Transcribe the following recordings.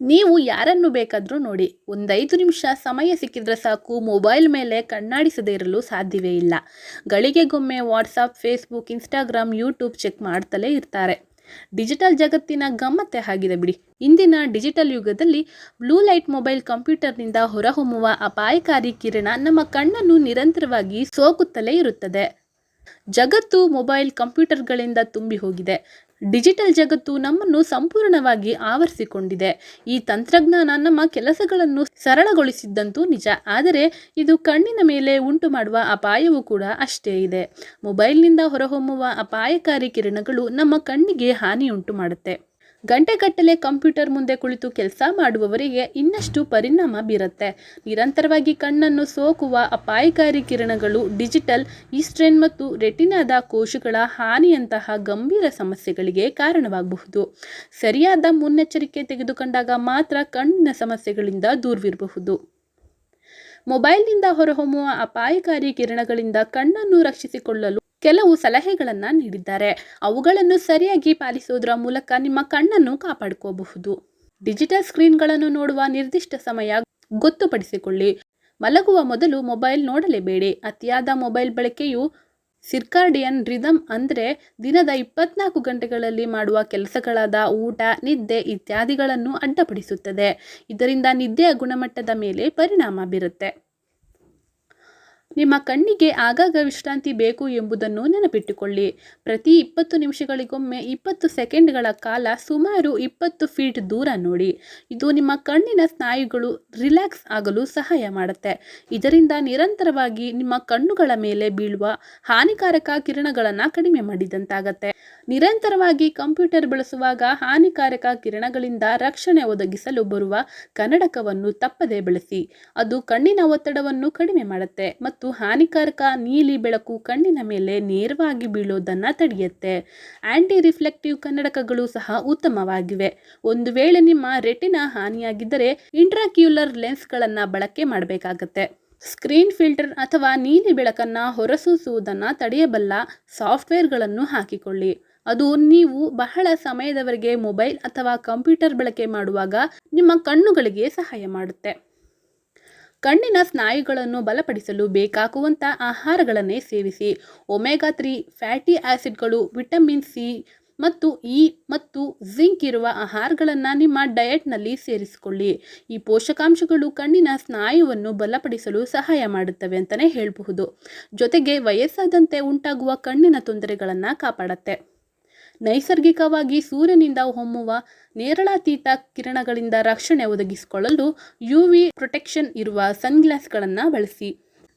ನೀವು ಯಾರನ್ನು ಬೇಕಾದರೂ ನೋಡಿ, ಒಂದೈದು ನಿಮಿಷ ಸಮಯ ಸಿಕ್ಕಿದ್ರೆ ಸಾಕು, ಮೊಬೈಲ್ ಮೇಲೆ ಕಣ್ಣಾಡಿಸದೇ ಇರಲು ಸಾಧ್ಯವೇ ಇಲ್ಲ. ಗಳಿಗೆಗೊಮ್ಮೆ WhatsApp Facebook Instagram YouTube check ಮಾಡ್ತಲೇ ಇರ್ತಾರೆ. ಡಿಜಿಟಲ್ ಜಗತ್ತಿನ ಗಮ್ಮತ್ತೆ ಆಗಿದೆ ಬಿಡಿ. ಇಂದಿನ ಡಿಜಿಟಲ್ ಯುಗದಲ್ಲಿ ಬ್ಲೂ ಲೈಟ್ ಮೊಬೈಲ್ ಕಂಪ್ಯೂಟರ್ನಿಂದ ಹೊರಹೊಮ್ಮುವ ಅಪಾಯಕಾರಿ ಕಿರಣ ನಮ್ಮ ಕಣ್ಣನ್ನು ನಿರಂತರವಾಗಿ ಸೋಕುತ್ತಲೇ ಇರುತ್ತದೆ. ಜಗತ್ತು ಮೊಬೈಲ್ ಕಂಪ್ಯೂಟರ್ಗಳಿಂದ ತುಂಬಿ ಹೋಗಿದೆ. ಡಿಜಿಟಲ್ ಜಗತ್ತು ನಮ್ಮನ್ನು ಸಂಪೂರ್ಣವಾಗಿ ಆವರಿಸಿಕೊಂಡಿದೆ. ಈ ತಂತ್ರಜ್ಞಾನ ನಮ್ಮ ಕೆಲಸಗಳನ್ನು ಸರಳಗೊಳಿಸಿದ್ದಂತೂ ನಿಜ. ಆದರೆ ಇದು ಕಣ್ಣಿನ ಮೇಲೆ ಉಂಟು ಮಾಡುವ ಅಪಾಯವೂ ಕೂಡ ಅಷ್ಟೇ ಇದೆ. ಮೊಬೈಲ್ನಿಂದ ಹೊರಹೊಮ್ಮುವ ಅಪಾಯಕಾರಿ ಕಿರಣಗಳು ನಮ್ಮ ಕಣ್ಣಿಗೆ ಹಾನಿಯುಂಟು ಮಾಡುತ್ತೆ ಗಂಟೆಗಟ್ಟಲೆ ಕಂಪ್ಯೂಟರ್ ಮುಂದೆ ಕುಳಿತು ಕೆಲಸ ಮಾಡುವವರಿಗೆ ಇನ್ನಷ್ಟು ಪರಿಣಾಮ ಬೀರುತ್ತೆ. ನಿರಂತರವಾಗಿ ಕಣ್ಣನ್ನು ಸೋಕುವ ಅಪಾಯಕಾರಿ ಕಿರಣಗಳು ಡಿಜಿಟಲ್, ಈಸ್ಟ್ರೇನ್ ಮತ್ತು ರೆಟಿನಾದ ಕೋಶಗಳ ಹಾನಿಯಂತಹ ಗಂಭೀರ ಸಮಸ್ಯೆಗಳಿಗೆ ಕಾರಣವಾಗಬಹುದು. ಸರಿಯಾದ ಮುನ್ನೆಚ್ಚರಿಕೆ ತೆಗೆದುಕೊಂಡಾಗ ಮಾತ್ರ ಕಣ್ಣಿನ ಸಮಸ್ಯೆಗಳಿಂದ ದೂರವಿರಬಹುದು. ಮೊಬೈಲ್ನಿಂದ ಹೊರಹೊಮ್ಮುವ ಅಪಾಯಕಾರಿ ಕಿರಣಗಳಿಂದ ಕಣ್ಣನ್ನು ರಕ್ಷಿಸಿಕೊಳ್ಳಲು ಕೆಲವು ಸಲಹೆಗಳನ್ನು ನೀಡಿದ್ದಾರೆ. ಅವುಗಳನ್ನು ಸರಿಯಾಗಿ ಪಾಲಿಸೋದರ ಮೂಲಕ ನಿಮ್ಮ ಕಣ್ಣನ್ನು ಕಾಪಾಡ್ಕೋಬಹುದು. ಡಿಜಿಟಲ್ ಸ್ಕ್ರೀನ್ಗಳನ್ನು ನೋಡುವ ನಿರ್ದಿಷ್ಟ ಸಮಯ ಗೊತ್ತುಪಡಿಸಿಕೊಳ್ಳಿ. ಮಲಗುವ ಮೊದಲು ಮೊಬೈಲ್ ನೋಡಲೇಬೇಡಿ. ಅತಿಯಾದ ಮೊಬೈಲ್ ಬಳಕೆಯು ಸಿರ್ಕಾರ್ಡಿಯನ್ ರಿದಮ್ ಅಂದರೆ ದಿನದ ಇಪ್ಪತ್ನಾಲ್ಕು ಗಂಟೆಗಳಲ್ಲಿ ಮಾಡುವ ಕೆಲಸಗಳಾದ ಊಟ, ನಿದ್ದೆ ಇತ್ಯಾದಿಗಳನ್ನು ಅಡ್ಡಪಡಿಸುತ್ತದೆ. ಇದರಿಂದ ನಿದ್ದೆಯ ಗುಣಮಟ್ಟದ ಮೇಲೆ ಪರಿಣಾಮ ಬೀರುತ್ತೆ. ನಿಮ್ಮ ಕಣ್ಣಿಗೆ ಆಗಾಗ ವಿಶ್ರಾಂತಿ ಬೇಕು ಎಂಬುದನ್ನು ನೆನಪಿಟ್ಟುಕೊಳ್ಳಿ. ಪ್ರತಿ ಇಪ್ಪತ್ತು ನಿಮಿಷಗಳಿಗೊಮ್ಮೆ ಇಪ್ಪತ್ತು ಸೆಕೆಂಡ್ಗಳ ಕಾಲ ಸುಮಾರು ಇಪ್ಪತ್ತು ಫೀಟ್ ದೂರ ನೋಡಿ. ಇದು ನಿಮ್ಮ ಕಣ್ಣಿನ ಸ್ನಾಯುಗಳು ರಿಲ್ಯಾಕ್ಸ್ ಆಗಲು ಸಹಾಯ ಮಾಡುತ್ತೆ. ಇದರಿಂದ ನಿರಂತರವಾಗಿ ನಿಮ್ಮ ಕಣ್ಣುಗಳ ಮೇಲೆ ಬೀಳುವ ಹಾನಿಕಾರಕ ಕಿರಣಗಳನ್ನು ಕಡಿಮೆ ಮಾಡಿದಂತಾಗತ್ತೆ. ನಿರಂತರವಾಗಿ ಕಂಪ್ಯೂಟರ್ ಬಳಸುವಾಗ ಹಾನಿಕಾರಕ ಕಿರಣಗಳಿಂದ ರಕ್ಷಣೆ ಒದಗಿಸಲು ಬರುವ ಕನ್ನಡಕವನ್ನು ತಪ್ಪದೇ ಬಳಸಿ. ಅದು ಕಣ್ಣಿನ ಒತ್ತಡವನ್ನು ಕಡಿಮೆ ಮಾಡುತ್ತೆ ಮತ್ತು ಹಾನಿಕಾರಕ ನೀಲಿ ಬೆಳಕು ಕಣ್ಣಿನ ಮೇಲೆ ನೇರವಾಗಿ ಬೀಳೋದನ್ನು ತಡೆಯುತ್ತೆ. ಆಂಟಿ ರಿಫ್ಲೆಕ್ಟಿವ್ ಕನ್ನಡಕಗಳು ಸಹ ಉತ್ತಮವಾಗಿವೆ. ಒಂದು ವೇಳೆ ನಿಮ್ಮ ರೆಟಿನ ಹಾನಿಯಾಗಿದ್ದರೆ ಇಂಟ್ರಾಕ್ಯುಲರ್ ಲೆನ್ಸ್ಗಳನ್ನು ಬಳಕೆ ಮಾಡಬೇಕಾಗತ್ತೆ. ಸ್ಕ್ರೀನ್ ಫಿಲ್ಟರ್ ಅಥವಾ ನೀಲಿ ಬೆಳಕನ್ನು ಹೊರಸೂಸುವುದನ್ನು ತಡೆಯಬಲ್ಲ ಸಾಫ್ಟ್ವೇರ್ಗಳನ್ನು ಹಾಕಿಕೊಳ್ಳಿ. ಅದು ನೀವು ಬಹಳ ಸಮಯದವರೆಗೆ ಮೊಬೈಲ್ ಅಥವಾ ಕಂಪ್ಯೂಟರ್ ಬಳಕೆ ಮಾಡುವಾಗ ನಿಮ್ಮ ಕಣ್ಣುಗಳಿಗೆ ಸಹಾಯ ಮಾಡುತ್ತೆ. ಕಣ್ಣಿನ ಸ್ನಾಯುಗಳನ್ನು ಬಲಪಡಿಸಲು ಬೇಕಾಗುವಂಥ ಆಹಾರಗಳನ್ನೇ ಸೇವಿಸಿ. ಒಮೆಗಾ ತ್ರೀ ಫ್ಯಾಟಿ ಆ್ಯಸಿಡ್ಗಳು ವಿಟಮಿನ್ ಸಿ ಮತ್ತು ಇ ಮತ್ತು ಜಿಂಕ್ ಇರುವ ಆಹಾರಗಳನ್ನು ನಿಮ್ಮ ಡಯಟ್ನಲ್ಲಿ ಸೇರಿಸಿಕೊಳ್ಳಿ. ಈ ಪೋಷಕಾಂಶಗಳು ಕಣ್ಣಿನ ಸ್ನಾಯುವನ್ನು ಬಲಪಡಿಸಲು ಸಹಾಯ ಮಾಡುತ್ತವೆ ಅಂತಲೇ ಹೇಳಬಹುದು. ಜೊತೆಗೆ ವಯಸ್ಸಾದಂತೆ ಉಂಟಾಗುವ ಕಣ್ಣಿನ ತೊಂದರೆಗಳನ್ನು ಕಾಪಾಡುತ್ತೆ. ನೈಸರ್ಗಿಕವಾಗಿ ಸೂರ್ಯನಿಂದ ಹೊಮ್ಮುವ ನೇರಳಾತೀತ ಕಿರಣಗಳಿಂದ ರಕ್ಷಣೆ ಒದಗಿಸಿಕೊಳ್ಳಲು ಯು ವಿ ಪ್ರೊಟೆಕ್ಷನ್ ಇರುವ ಸನ್ಗ್ಲಾಸ್ಗಳನ್ನು ಬಳಸಿ.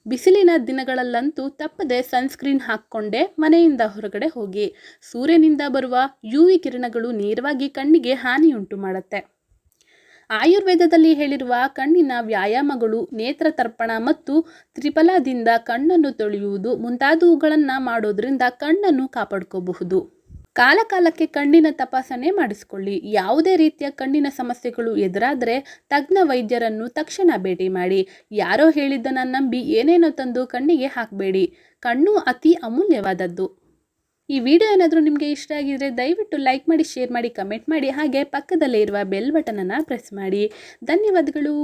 ಬಿಸಿಲಿನ ದಿನಗಳಲ್ಲಂತೂ ತಪ್ಪದೆ ಸನ್ಸ್ಕ್ರೀನ್ ಹಾಕ್ಕೊಂಡೇ ಮನೆಯಿಂದ ಹೊರಗಡೆ ಹೋಗಿ. ಸೂರ್ಯನಿಂದ ಬರುವ ಯು ವಿ ಕಿರಣಗಳು ನೇರವಾಗಿ ಕಣ್ಣಿಗೆ ಹಾನಿಯುಂಟು ಮಾಡುತ್ತೆ. ಆಯುರ್ವೇದದಲ್ಲಿ ಹೇಳಿರುವ ಕಣ್ಣಿನ ವ್ಯಾಯಾಮಗಳು ನೇತ್ರ ತರ್ಪಣ ಮತ್ತು ತ್ರಿಫಲಾದಿಂದ ಕಣ್ಣನ್ನು ತೊಳೆಯುವುದು ಮುಂತಾದವುಗಳನ್ನು ಮಾಡೋದ್ರಿಂದ ಕಣ್ಣನ್ನು ಕಾಪಾಡ್ಕೋಬಹುದು. ಕಾಲಕಾಲಕ್ಕೆ ಕಣ್ಣಿನ ತಪಾಸಣೆ ಮಾಡಿಸಿಕೊಳ್ಳಿ. ಯಾವುದೇ ರೀತಿಯ ಕಣ್ಣಿನ ಸಮಸ್ಯೆಗಳು ಎದುರಾದರೆ ತಜ್ಞ ವೈದ್ಯರನ್ನು ತಕ್ಷಣ ಭೇಟಿ ಮಾಡಿ. ಯಾರೋ ಹೇಳಿದ್ದನ್ನು ನಂಬಿ ಏನೇನೋ ತಂದು ಕಣ್ಣಿಗೆ ಹಾಕಬೇಡಿ. ಕಣ್ಣು ಅತಿ ಅಮೂಲ್ಯವಾದದ್ದು. ಈ ವಿಡಿಯೋ ಏನಾದರೂ ನಿಮಗೆ ಇಷ್ಟ ಆಗಿದರೆ ದಯವಿಟ್ಟು ಲೈಕ್ ಮಾಡಿ, ಶೇರ್ ಮಾಡಿ, ಕಮೆಂಟ್ ಮಾಡಿ. ಹಾಗೆ ಪಕ್ಕದಲ್ಲೇ ಇರುವ ಬೆಲ್ ಬಟನನ್ನು ಪ್ರೆಸ್ ಮಾಡಿ. ಧನ್ಯವಾದಗಳು.